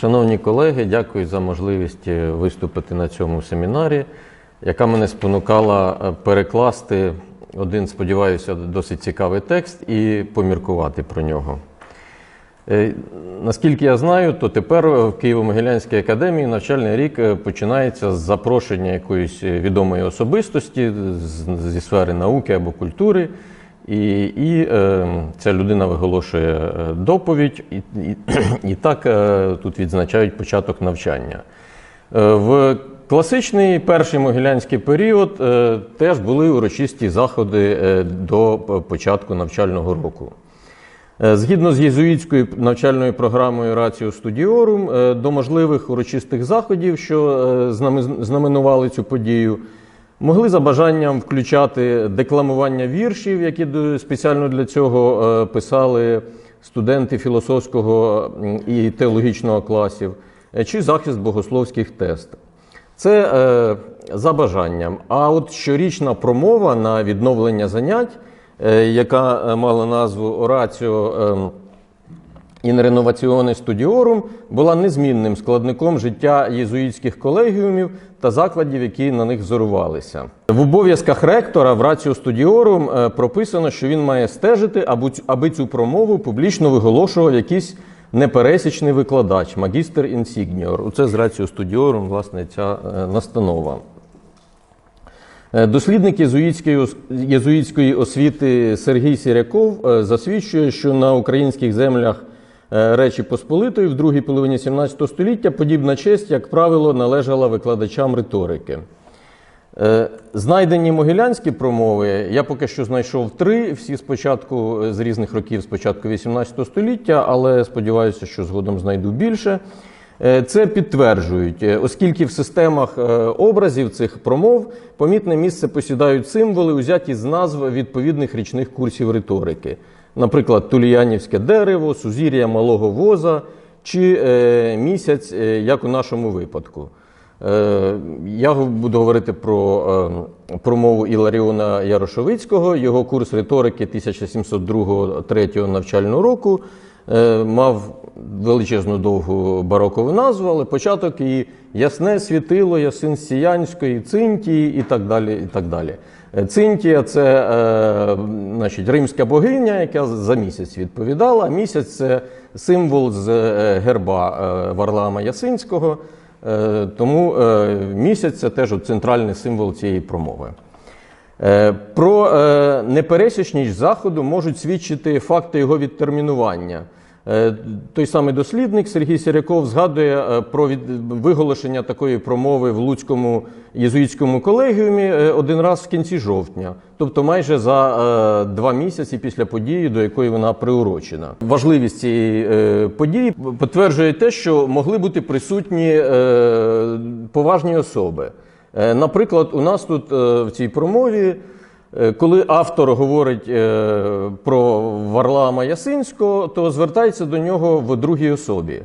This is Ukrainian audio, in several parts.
Шановні колеги, дякую за можливість е, виступити на цьому семінарі, яка мене спонукала е, перекласти один, сподіваюся, досить цікавий текст і поміркувати про нього. Е, Наскільки я знаю, то тепер в Києво-Могилянській академії навчальний рік починається з запрошення якоїсь відомої особистості зі сфери науки або культури. І, і е, ця людина виголошує е, доповідь, і, і, і так е, тут відзначають початок навчання. Е, в класичний перший могилянський період е, теж були урочисті заходи е, до початку навчального року. Е, Згідно з єзуїтською навчальною програмою Раціо Студіорум, е, до можливих урочистих заходів, що знаменували цю подію, могли за бажанням включати декламування віршів, які спеціально для цього е, писали студенти філософського і теологічного класів, е, чи захист богословських тест. Це е, за бажанням. А от щорічна промова на відновлення занять, е, яка е, мала назву Ораціо е, Renovazione Studiorum, була незмінним складником життя єзуїтських колегіумів та закладів, які на них взорувалися. В обов'язках ректора в Раціо Студіорум е, прописано, що він має стежити, аби цю- промову публічно виголошував якийсь непересічний викладач, магістр інсігніор. Оце з Раціо Студіорум, власне, ця е, настанова. Е, Дослідник єзуїтської, єзуїтської освіти Сергій Сіряков засвідчує, що на українських землях Речі Посполитої в другій половині 17 століття подібна честь, як правило, належала викладачам риторики. Е, Знайдені могилянські промови, я поки що знайшов три, всі спочатку е, з різних років, спочатку 18 століття, але сподіваюся, що згодом знайду більше. Е, Це підтверджують, е, оскільки в системах е, образів цих промов помітне місце посідають символи, узяті з назв відповідних річних курсів риторики. Наприклад, Туліянівське дерево, сузір'я малого воза чи е, місяць, е, як у нашому випадку. Е, Я буду говорити про е, промову Іларіона Ярошовицького. Його курс риторики 1702-3 навчального року е, мав величезну довгу барокову назву, але початок і ясне світило, ясин Сіянської, Цинтії і так далі. І так далі. Цинтія це е, значить, римська богиня, яка за місяць відповідала. Місяць це символ з е, герба е, Варлама Ясинського. Е, Тому е, місяць це теж центральний символ цієї промови. Е, Про е, непересічність заходу можуть свідчити факти його відтермінування. Е, Той самий дослідник Сергій Сіряков згадує е, про виголошення такої промови в Луцькому єзуїтському колегіумі е, один раз в кінці жовтня, тобто майже за два місяці після події, до якої вона приурочена. Важливість цієї події підтверджує те, що могли бути присутні поважні особи. Наприклад, у нас тут в цій промові, коли автор говорить е, про Варлама Ясинського, то звертається до нього в другій особі.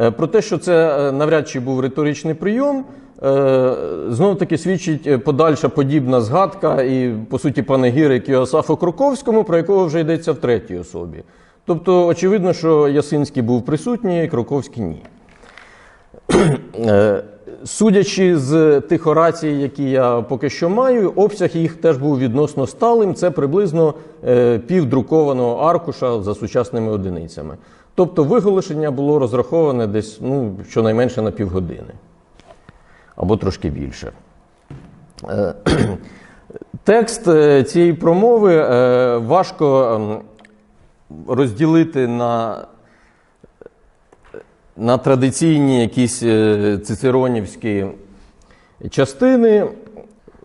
Е, Про те, що це е, навряд чи був риторичний прийом, знов таки свідчить е, подальша подібна згадка і, по суті, панегірик Йосафу Кроковському, про якого вже йдеться в третій особі. Тобто, очевидно, що Ясинський був присутній, Кроковський ні. Судячи з тих орацій, які я поки що маю, обсяг їх теж був відносно сталим. Це приблизно е, півдрукованого аркуша за сучасними одиницями. Тобто виголошення було розраховане десь ну, щонайменше на півгодини або трошки більше. Е, Текст е, цієї промови важко ем, розділити на на традиційні якісь е, цицеронівські частини.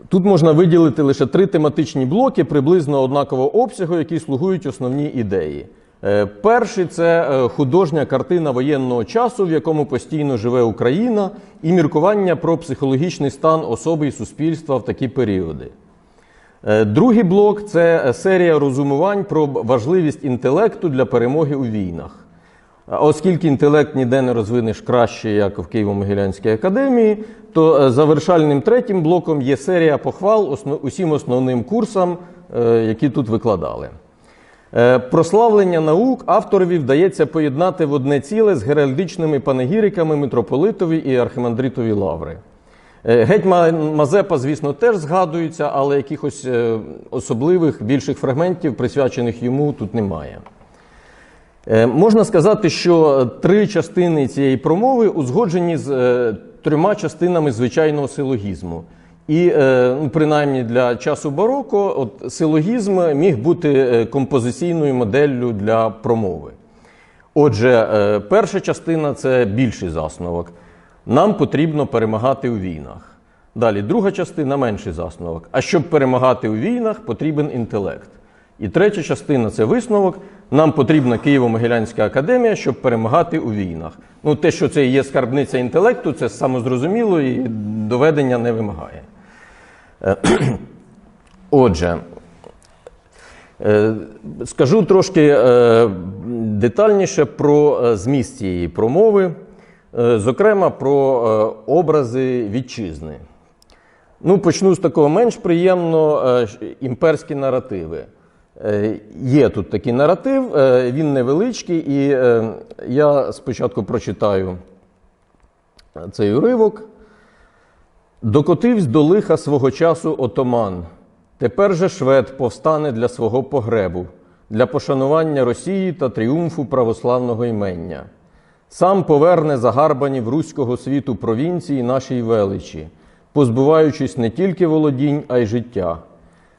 Тут можна виділити лише три тематичні блоки приблизно однакового обсягу, які слугують основній ідеї. Е, Перший це е, художня картина воєнного часу, в якому постійно живе Україна, і міркування про психологічний стан особи і суспільства в такі періоди. Другий блок це серія розумувань про важливість інтелекту для перемоги у війнах. Оскільки інтелект ніде не розвинеш краще, як в Києво-Могилянській академії, то е, завершальним третім блоком є серія похвал усім основним курсам, е, які тут викладали. Е, Прославлення наук авторові вдається поєднати в одне ціле з геральдичними панегіриками митрополитові і архимандритові лаври. Гетьман Мазепа, звісно, теж згадується, але якихось особливих більших фрагментів, присвячених йому, тут немає. Е, Можна сказати, що три частини цієї промови узгоджені з е, трьома частинами звичайного силогізму. І, е, ну, принаймні для часу бароко, от силогізм міг бути композиційною моделлю для промови. Отже, перша частина це більший засновок. Нам потрібно перемагати у війнах. Далі, друга частина менший засновок. А щоб перемагати у війнах, потрібен інтелект. І третя частина це висновок. Нам потрібна Києво-Могилянська академія, щоб перемагати у війнах. Ну, те, що це є скарбниця інтелекту, це самозрозуміло і доведення не вимагає. Е, Отже, Е, Скажу трошки е, детальніше про зміст цієї промови, зокрема про образи вітчизни. Ну, почну з такого менш приємно імперські наративи. Е, Є тут такий наратив, е, він невеличкий, і е, я спочатку прочитаю цей уривок. Докотивсь до лиха свого часу отоман. Тепер же швед повстане для свого погребу, для пошанування Росії та тріумфу православного імення. Сам поверне загарбані в руського світу провінції нашій величі, позбуваючись не тільки володінь, а й життя.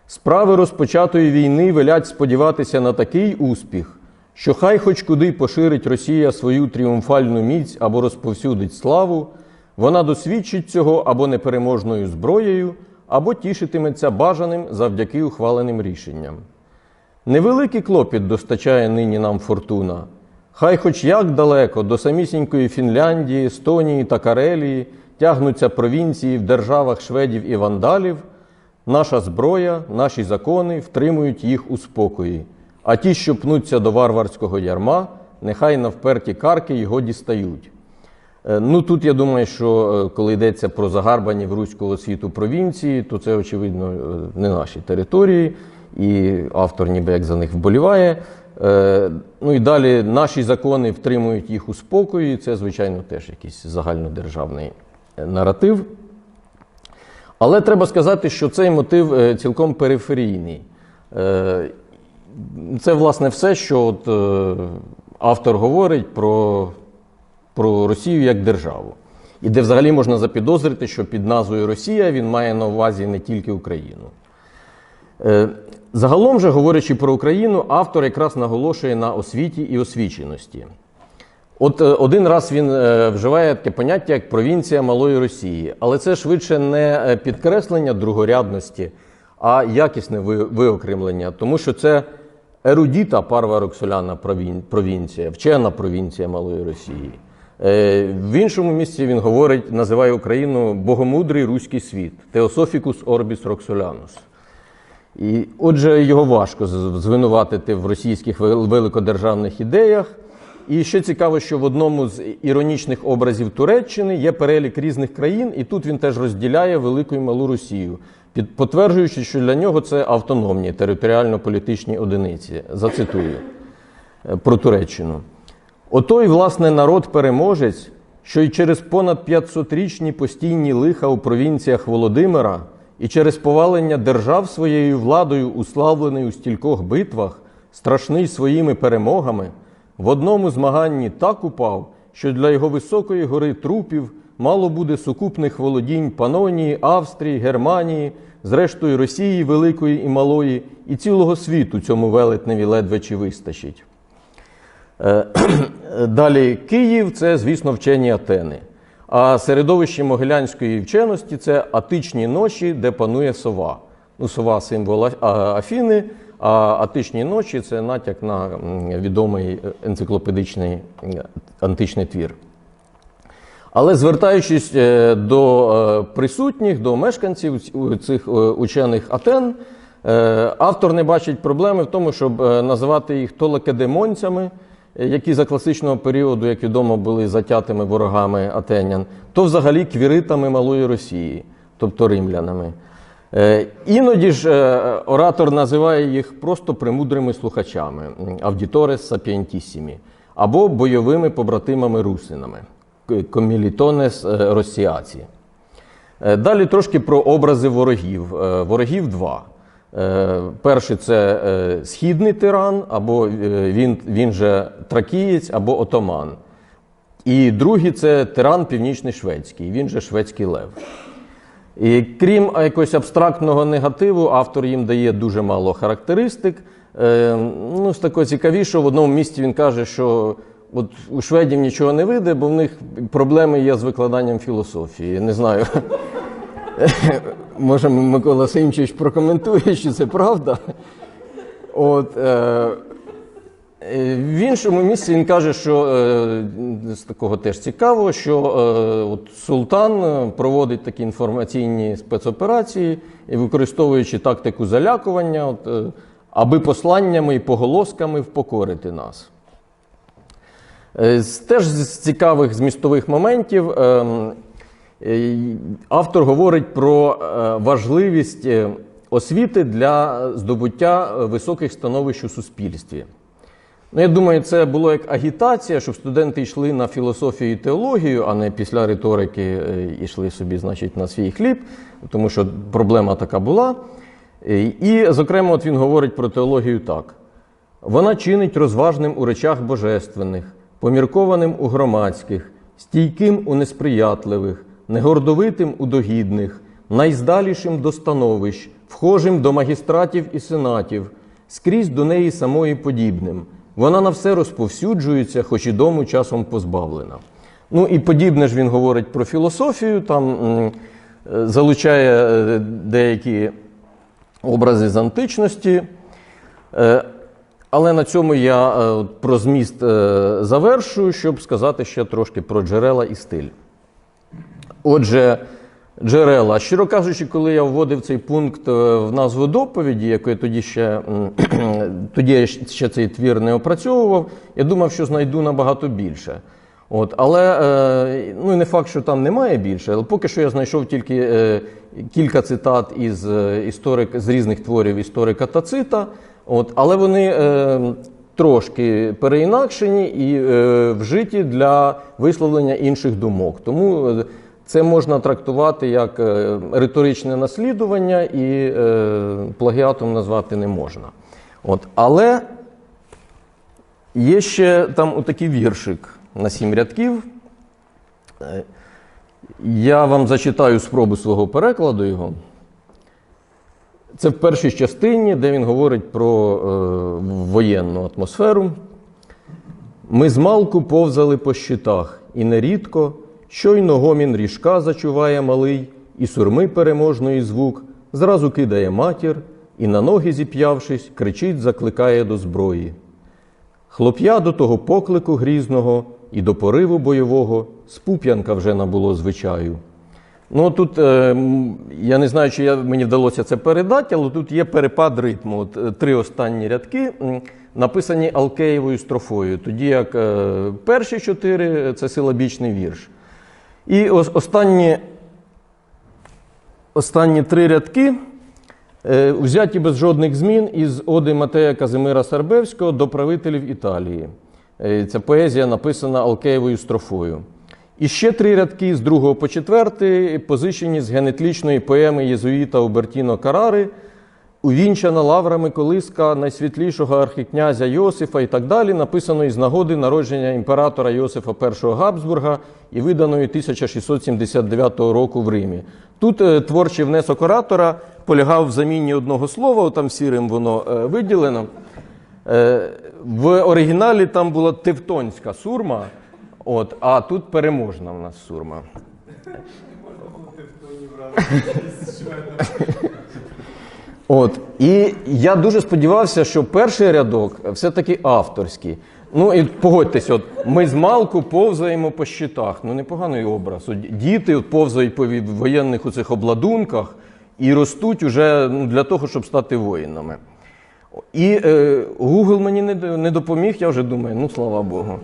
Справи розпочатої війни велять сподіватися на такий успіх, що хай хоч куди поширить Росія свою тріумфальну міць або розповсюдить славу, вона досвідчить цього або непереможною зброєю, або тішитиметься бажаним завдяки ухваленим рішенням. Невеликий клопіт достачає нині нам фортуна. Хай хоч як далеко до самісінької Фінляндії, Естонії та Карелії тягнуться провінції в державах шведів і вандалів, наша зброя, наші закони втримують їх у спокої, а ті, що пнуться до варварського ярма, нехай на вперті карки його дістають. Е, Ну тут я думаю, що е, коли йдеться про загарбані в руського світу провінції, то це очевидно е, не наші території, і автор ніби як за них вболіває. Ну і далі наші закони втримують їх у спокої. Це, звичайно, теж якийсь загальнодержавний наратив. Але треба сказати, що цей мотив е, цілком периферійний. Е, Це, власне, все, що от, е, автор говорить про, про Росію як державу. І де взагалі можна запідозрити, що під назвою Росія він має на увазі не тільки Україну. Загалом же, говорячи про Україну, автор якраз наголошує на освіті і освіченості. От е, один раз він е, вживає таке поняття, як провінція Малої Росії, але це швидше не е, підкреслення другорядності, а якісне виокремлення, тому що це ерудіта парва Роксоляна провінція, вчена провінція Малої Росії. В іншому місці він говорить, називає Україну богомудрий руський світ Теософікус Орбіс Роксолянус. І отже, його важко звинуватити в російських великодержавних ідеях. І ще цікаво, що в одному з іронічних образів Туреччини є перелік різних країн, і тут він теж розділяє велику і малу Росію, потверджуючи, що для нього це автономні територіально-політичні одиниці. Зацитую е, про Туреччину. Отой, власне, народ-переможець, що й через понад 500-річні постійні лиха у провінціях Володимира і через повалення держав своєю владою, уславлений у стількох битвах, страшний своїми перемогами, в одному змаганні так упав, що для його високої гори трупів мало буде сукупних володінь Панонії, Австрії, Германії, зрештою Росії Великої і Малої, і цілого світу цьому велетневі ледве чи вистачить. Е, Далі Київ це, звісно, вчені Атени. А середовище могилянської вченості це атичні ночі, де панує сова. Ну, сова символ Афіни, а атичні ночі це натяк на відомий е, енциклопедичний античний твір. Але звертаючись е, до е, присутніх, до мешканців цих е, учених Атен, е, автор не бачить проблеми в тому, щоб е, називати їх то лакедемонцями, е, які за класичного періоду, як відомо, були затятими ворогами атенян, то взагалі квіритами малої Росії, тобто римлянами. Е, Іноді ж е, оратор називає їх просто премудрими слухачами аудіторес сапієнтісімі або бойовими побратимами русинами комілітонес росіаці. Е, Далі трошки про образи ворогів. Ворогів два. Перший це східний тиран, або він, він же тракієць, або отоман. І другий це тиран північний шведський, він же шведський лев. І крім якогось абстрактного негативу, автор їм дає дуже мало характеристик. Е, ну, з такого цікавішого, в одному місці він каже, що от у шведів нічого не вийде, бо в них проблеми є з викладанням філософії. Не знаю. Може, Микола Симчич прокоментує, чи це правда. От, е, Е, В іншому місці він каже, що е, з такого теж цікаво, що е, от султан е, проводить такі інформаційні спецоперації використовуючи тактику залякування, от, е, аби посланнями і поголосками впокорити нас. Е, Теж з цікавих змістових моментів ем, е, автор говорить про е, важливість е, освіти для здобуття е, високих становищ у суспільстві. Ну, я думаю, це було як агітація, щоб студенти йшли на філософію і теологію, а не після риторики е, йшли собі, значить, на свій хліб, тому що проблема така була. Е, І, зокрема, от він говорить про теологію так: вона чинить розважним у речах божественних, поміркованим у громадських, стійким у несприятливих, негордовитим у догідних, найздалішим до становищ, вхожим до магістратів і сенатів, скрізь до неї самої подібним. Вона на все розповсюджується, хоч і дому часом позбавлена. Ну і подібне ж він говорить про філософію, там е, залучає е, деякі образи з античності. Е, Але на цьому я про зміст завершую, щоб сказати ще трошки про джерела і стиль. Отже, джерела. Щиро кажучи, коли я вводив цей пункт е, в назву доповіді, яку я тоді ще, тоді ще цей твір не опрацьовував, я думав, що знайду набагато більше. От, але е, ну, не факт, що там немає більше, але поки що я знайшов тільки е, кілька цитат із, історик, з різних творів історика Тацита, от, але вони трошки переінакшені і вжиті для висловлення інших думок. Тому це можна трактувати як е, риторичне наслідування і е, плагіатом назвати не можна. От, але Є ще там отакий віршик на сім рядків. Е, Я вам зачитаю спробу свого перекладу його. Це в першій частині, де він говорить про е, воєнну атмосферу. Ми змалку повзали по щитах, і нерідко, щойно гомін ріжка зачуває малий, і сурми переможної звук, зразу кидає матір, і на ноги зіп'явшись, кричить, закликає до зброї. Хлоп'я до того поклику грізного і до пориву бойового спуп'янка вже набуло звичаю. Ну тут е, я не знаю, чи я, мені вдалося це передати, але тут є перепад ритму. От, е, три останні рядки написані Алкеєвою строфою, тоді як е, перші чотири це силабічний вірш. І останні, останні три рядки Е, Взяті без жодних змін із оди Матея Казимира Сарбевського до правителів Італії. Е, Ця поезія написана Алкеєвою строфою. І ще три рядки з 2 по 4 позичені з генетлічної поеми єзуїта Убертіно Карари, увінчана лаврами колиска найсвітлішого архікнязя Йосифа і так далі, написаної з нагоди народження імператора Йосифа І Габсбурга і виданої 1679 року в Римі. Тут е, творчий внесок оратора полягав в заміні одного слова, там сірим воно е, виділено. Е, в оригіналі там була тевтонська сурма, от, а тут переможна в нас сурма. От. І я дуже сподівався, що перший рядок все-таки авторський. Ну і погодьтесь, от ми з малку повзаємо по щитах. Ну непоганий образ. От діти от повзають по воєнних у цих обладунках і ростуть уже ну, для того, щоб стати воїнами. І е, Google мені не, не допоміг, я вже думаю, ну слава Богу.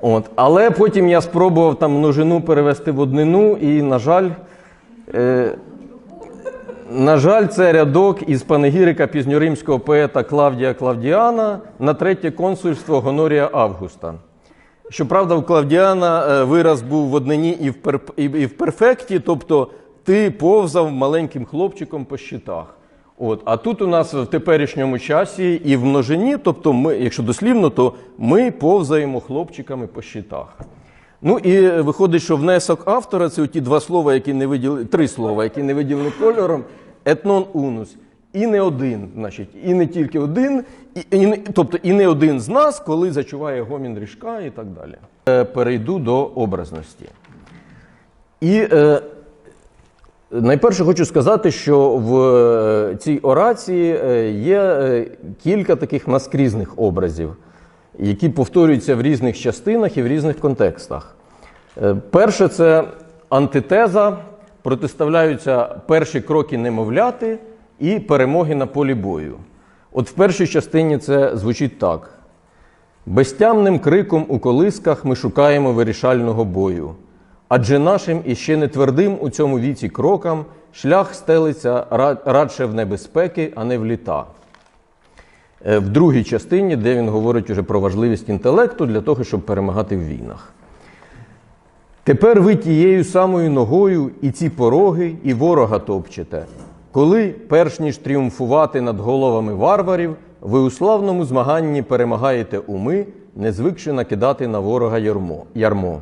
От. Але потім я спробував там множину перевести в однину, і, на жаль, е, на жаль, це рядок із панегірика пізньоримського поета Клавдія Клавдіана на третє консульство Гонорія Августа. Щоправда, у Клавдіана е, вираз був в однині і в, перп... і і в перфекті, тобто ти повзав маленьким хлопчиком по щитах. От. А тут у нас в теперішньому часі і в множині, тобто ми, якщо дослівно, то ми повзаємо хлопчиками по щитах. Ну і виходить, що внесок автора це ті два слова, які не виділені, три слова, які не виділені кольором, етнон унус. І не один, значить, і не тільки один, і, і тобто і не один з нас, коли зачуває гомін ріжка і так далі. Е, перейду до образності. І е, найперше хочу сказати, що в е, цій орації е, є е, кілька таких наскрізних образів, які повторюються в різних частинах і в різних контекстах. Е, Перше це антитеза, протиставляються перші кроки немовляти і перемоги на полі бою. От в першій частині це звучить так: безтямним криком у колисках ми шукаємо вирішального бою. Адже нашим і ще не твердим у цьому віці крокам шлях стелиться радше в небезпеки, а не в літа. Е, В другій частині, де він говорить уже про важливість інтелекту для того, щоб перемагати в війнах. Тепер ви тією самою ногою і ці пороги, і ворога топчете. Коли, перш ніж тріумфувати над головами варварів, ви у славному змаганні перемагаєте уми, не звикши накидати на ворога ярмо. ярмо.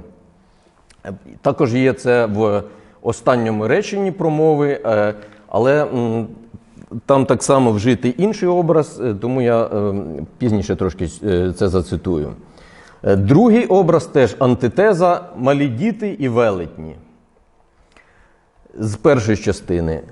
Е, Також є це в останньому реченні промови, е, але там так само вжитий інший образ, е, тому я е, пізніше трошки е, це зацитую. Другий образ теж антитеза малі діти і велетні. З першої частини.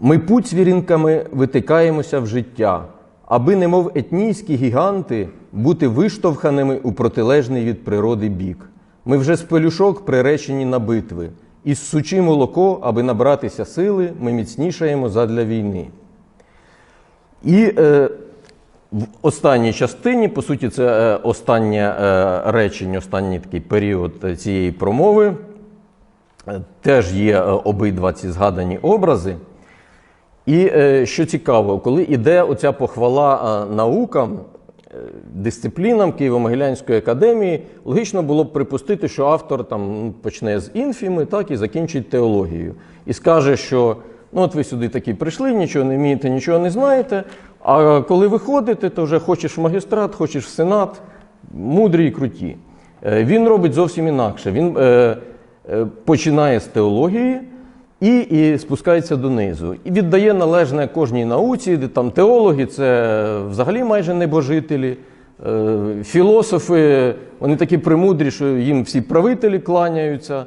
Ми путь свірінками витикаємося в життя, аби, немов етнійські гіганти, бути виштовханими у протилежний від природи бік. Ми вже з пелюшок приречені на битви, і ссучи молоко, аби набратися сили, ми міцнішаємо задля війни. І е, в останній частині, по суті, це е, останнє е, речення, останній такий період е, цієї промови. Теж є обидва ці згадані образи. І що цікаво, коли йде оця похвала наукам, дисциплінам Києво-Могилянської академії, логічно було б припустити, що автор там ну, почне з інфіми, так і закінчить теологією. І скаже, що ну от ви сюди такі прийшли, нічого не вмієте, нічого не знаєте. А коли виходите, то вже хочеш в магістрат, хочеш в сенат, мудрі і круті. Е, Він робить зовсім інакше. Він е, е, починає з теології і, і спускається донизу. І віддає належне кожній науці, де там теологи це взагалі майже небожителі. Е, Філософи, вони такі премудрі, що їм всі правителі кланяються.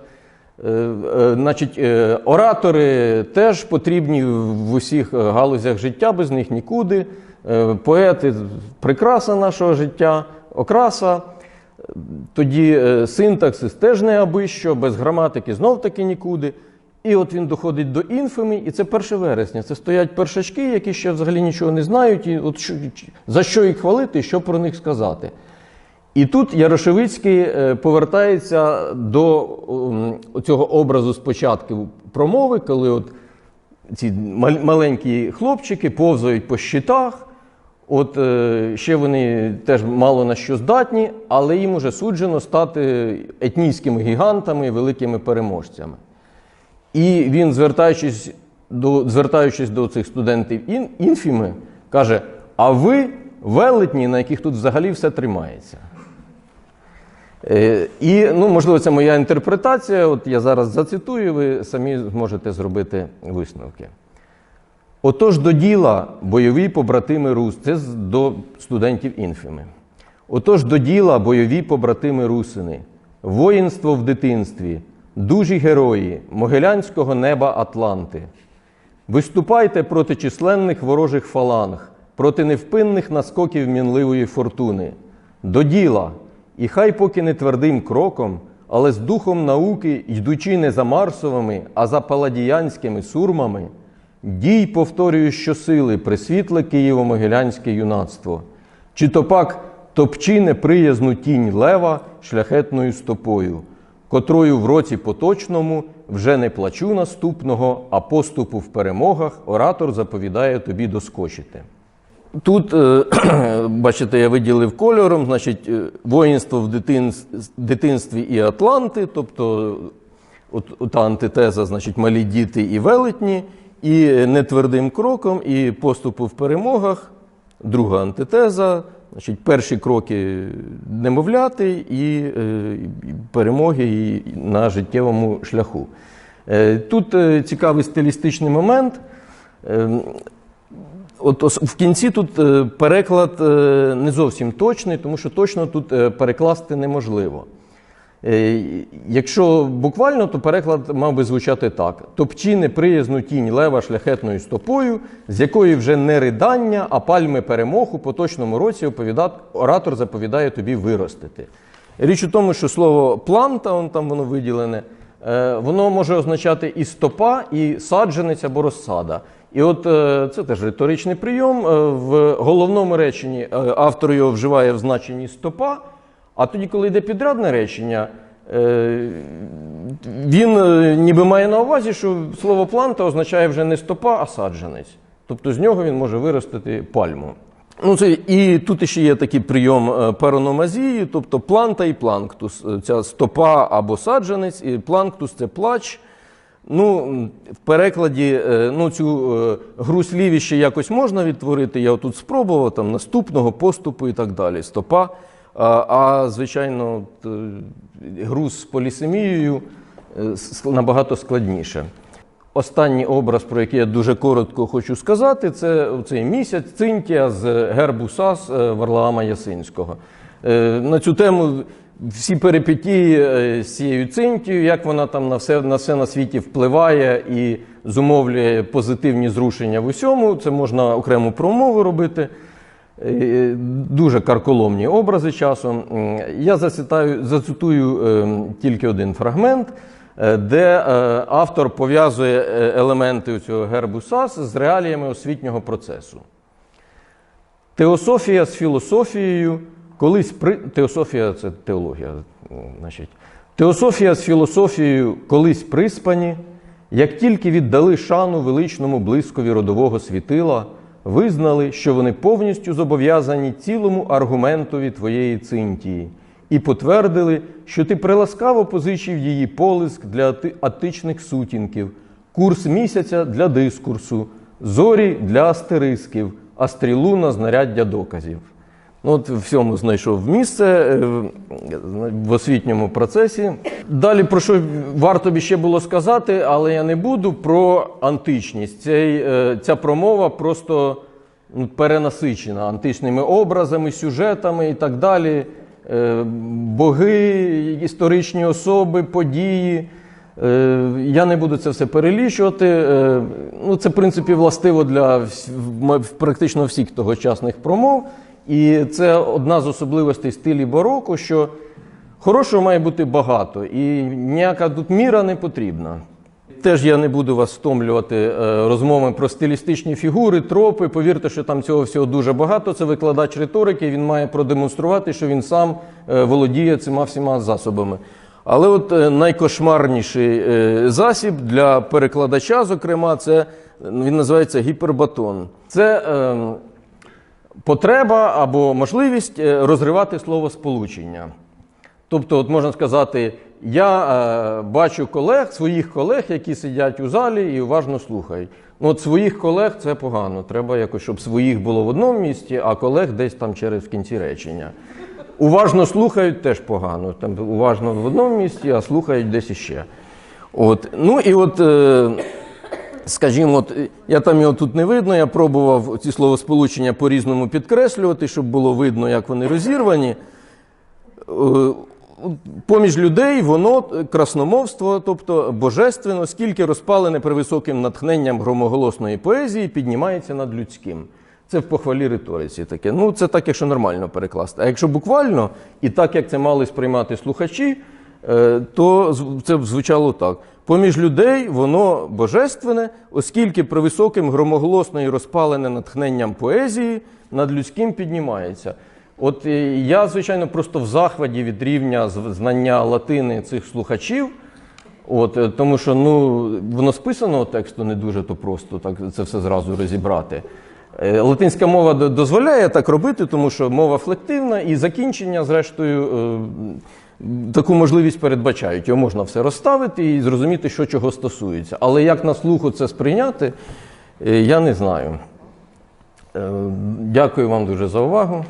Е, е, Значить, е, оратори теж потрібні в усіх галузях життя, без них нікуди. Поети прикраса нашого життя, окраса. Тоді синтаксис теж не що, без граматики знов таки нікуди. І от він доходить до інфими, і це 1 вересня. Це стоять першачки, які ще взагалі нічого не знають, і от що, за що їх хвалити що про них сказати. І тут Ярошевицький е, повертається до цього образу спочатку промови, коли от ці маленькі хлопчики повзають по щитах. От е, ще вони теж мало на що здатні, але їм уже суджено стати етнійськими гігантами, великими переможцями. І він, звертаючись до, звертаючись до цих студентів ін, інфіми, каже: а ви велетні, на яких тут взагалі все тримається. Е, І, ну, можливо, це моя інтерпретація. От я зараз зацитую, ви самі зможете зробити висновки. Отож до діла, бойові побратими Рус, це до студентів інфіми. Отож до діла, бойові побратими русини, воїнство в дитинстві, дужі герої, могилянського неба Атланти. Виступайте проти численних ворожих фаланг, проти невпинних наскоків мінливої фортуни. До діла, і хай поки не твердим кроком, але з духом науки, йдучи не за Марсовими, а за паладіянськими сурмами, дій, повторюю, щосили, присвітле Києво-Могилянське юнацтво. Чи то пак топчи неприязну тінь лева шляхетною стопою. котрою в році поточному вже не плачу наступного, а поступу в перемогах оратор заповідає тобі доскочити. Тут, е, бачите, я виділив кольором, значить, е, воїнство в дитинстві і Атланти, тобто от, та антитеза, значить, малі діти і велетні, і нетвердим кроком, і поступу в перемогах. Друга антитеза, значить, перші кроки немовляти і, е, перемоги на життєвому шляху. Тут цікавий стилістичний момент. От в кінці тут е, переклад е, не зовсім точний, тому що точно тут е, перекласти неможливо. Якщо буквально, то переклад мав би звучати так: топчи неприязну тінь лева шляхетною стопою, з якої вже не ридання, а пальми перемог у поточному році оповідат, оратор заповідає тобі виростити. Річ у тому, що слово планта, он там воно виділене, воно може означати і стопа, і саджанець або розсада. І от е, це теж риторичний прийом. Е, В головному реченні е, автор його вживає в значенні стопа, а тоді, коли йде підрядне речення, він ніби має на увазі, що слово планта означає вже не стопа, а саджанець. Тобто з нього він може виростити пальму. Ну, це, і тут ще є такий прийом парономазії, тобто планта і планктус. Ця стопа або саджанець, і планктус це плач. Ну, в перекладі е, ну, цю е, гру слів ще якось можна відтворити. Я тут спробував там наступного поступу і так далі. Стопа. А, а звичайно, е, гру з полісемією набагато складніше. Останній образ, про який я дуже коротко хочу сказати, це цей місяць Цинтія з гербу САС Варлаама Ясинського. На цю тему всі перипетії е, з цією Цинтією, як вона там на все, на все на світі впливає і зумовлює позитивні зрушення в усьому. Це можна окрему промову робити. Е, Дуже карколомні образи часом. Я зацитаю, зацитую е, тільки один фрагмент, е, де е, автор пов'язує е, елементи цього гербу САС з реаліями освітнього процесу. Теософія з філософією колись при... Теософія це теологія. Значить. Теософія з філософією колись приспані, як тільки віддали шану величному блискові родового світила, визнали, що вони повністю зобов'язані цілому аргументові твоєї цинтії, і потвердили, що ти приласкаво позичив її полиск для атичних сутінків, курс місяця для дискурсу, зорі для астерисків, а стрілу на знаряддя доказів. Ну, от в цьому знайшов місце е, в освітньому процесі. Далі про що варто б ще було сказати, але я не буду про античність. Цей, е, ця промова просто ну, перенасичена античними образами, сюжетами і так далі. Е, Боги, історичні особи, події. Я не буду це все перелічувати. Ну, це, в принципі, властиво для практично всіх тогочасних промов. І це одна з особливостей стилі бароко, що хорошого має бути багато, і ніяка тут міра не потрібна. Теж я не буду вас втомлювати е, розмовами про стилістичні фігури, тропи. Повірте, що там цього всього дуже багато. Це викладач риторики. Він має продемонструвати, що він сам е, володіє цими всіма засобами. Але от е, найкошмарніший засіб для перекладача, зокрема, це він називається гіпербатон. Це е, потреба або можливість е, розривати словосполучення. Тобто, от можна сказати, я е, бачу колег, своїх колег, які сидять у залі і уважно слухають. Ну, от своїх колег це погано. Треба якось, щоб своїх було в одному місці, а колег десь там через кінці речення. Уважно слухають теж погано. Там уважно в одному місці, а слухають десь іще. От. Ну і от. Е, Скажімо, от, е, я там його тут не видно, я пробував ці словосполучення по-різному підкреслювати, щоб було видно, як вони розірвані. Е, Поміж людей воно е, красномовство, тобто божественно, скільки розпалене високим натхненням громоголосної поезії, піднімається над людським. Це в похвалі риториці таке. Ну, це так, якщо нормально перекласти. А якщо буквально, і так як це мали сприймати слухачі, то це б звучало так. Поміж людей воно божественне, оскільки при високим громоголосно і розпалене натхненням поезії над людським піднімається. От е, я, звичайно, просто в захваті від рівня знання латини цих слухачів. От, е, тому що ну, воно списаного тексту не дуже то просто так це все зразу розібрати. Е, Латинська мова дозволяє так робити, тому що мова флективна і закінчення, зрештою, таку можливість передбачають. Його можна все розставити і зрозуміти, що чого стосується. Але як на слуху це сприйняти, е, я не знаю. Е, Дякую вам дуже за увагу.